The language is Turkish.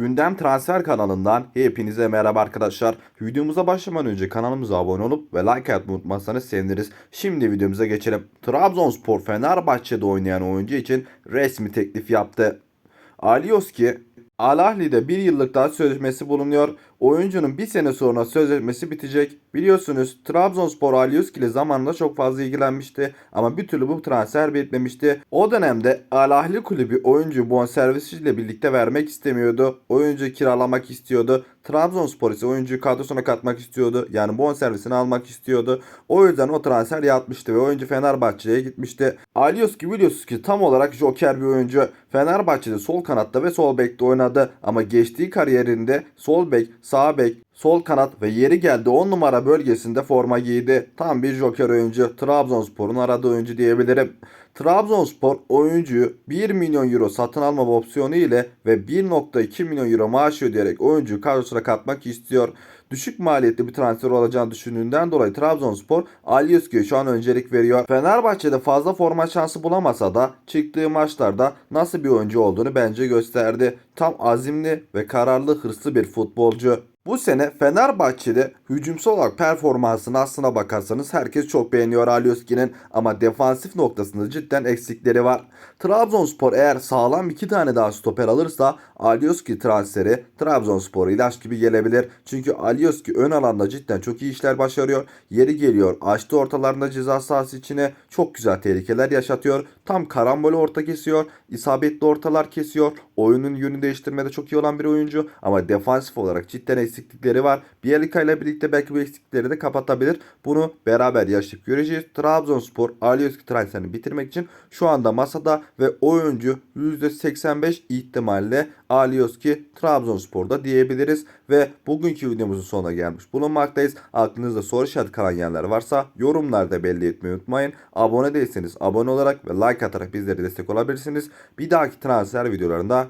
Gündem Transfer kanalından hepinize merhaba arkadaşlar. Videomuza başlamadan önce kanalımıza abone olup ve like atmayı unutmazsanız seviniriz. Şimdi videomuza geçelim. Trabzonspor Fenerbahçe'de oynayan oyuncu için resmi teklif yaptı. Alioski Al Ahli'de bir yıllık daha sözleşmesi bulunuyor. Oyuncunun bir sene sonra sözleşmesi bitecek. Biliyorsunuz Trabzonspor Alioski ile zamanında çok fazla ilgilenmişti ama bir türlü bu transfer bitmemişti. O dönemde Al Ahli kulübü oyuncu bonservisiyle birlikte vermek istemiyordu. Oyuncu kiralamak istiyordu. Trabzonspor ise oyuncuyu kadrosuna katmak istiyordu. Yani bonservisini almak istiyordu. O yüzden o transfer yatmıştı ve oyuncu Fenerbahçe'ye gitmişti. Alioski biliyorsunuz ki tam olarak joker bir oyuncu. Fenerbahçe'de sol kanatta ve sol bekte oynadı ama geçtiği kariyerinde sol bek, sağ bek, sol kanat ve yeri geldi 10 numara bölgesinde forma giydi. Tam bir joker oyuncu. Trabzonspor'un aradığı oyuncu diyebilirim. Trabzonspor oyuncuyu 1 milyon euro satın alma opsiyonu ile ve 1.2 milyon euro maaş ödeyerek oyuncuyu kadrosuna katmak istiyor. Düşük maliyetli bir transfer olacağını düşündüğünden dolayı Trabzonspor Alioski'ye şu an öncelik veriyor. Fenerbahçe'de fazla forma şansı bulamasa da çıktığı maçlarda nasıl bir oyuncu olduğunu bence gösterdi. Tam azimli ve kararlı hırslı bir futbolcu. Bu sene Fenerbahçe'de hücumsal olarak performansına aslına bakarsanız herkes çok beğeniyor Alioski'nin ama defansif noktasında cidden eksikleri var. Trabzonspor eğer sağlam iki tane daha stoper alırsa Alioski transferi Trabzonspor ilaç gibi gelebilir. Çünkü Alioski ön alanda cidden çok iyi işler başarıyor. Yeri geliyor açtı ortalarında ceza sahası içine çok güzel tehlikeler yaşatıyor. Tam karambol orta kesiyor. isabetli ortalar kesiyor. Oyunun yönünü değiştirmede çok iyi olan bir oyuncu. Ama defansif olarak cidden eksiklikleri var. Bielika ile birlikte belki bu eksiklikleri de kapatabilir. Bunu beraber yaşayıp göreceğiz. Trabzonspor Alioski transferini bitirmek için şu anda masada ve oyuncu %85 ihtimalle Alioski Trabzonspor'da diyebiliriz. Ve bugünkü videomuzun sonuna gelmiş bulunmaktayız. Aklınızda soru işareti kalan yerler varsa yorumlarda belli etmeyi unutmayın. Abone değilseniz abone olarak ve like atarak bizlere destek olabilirsiniz. Bir dahaki transfer videolarında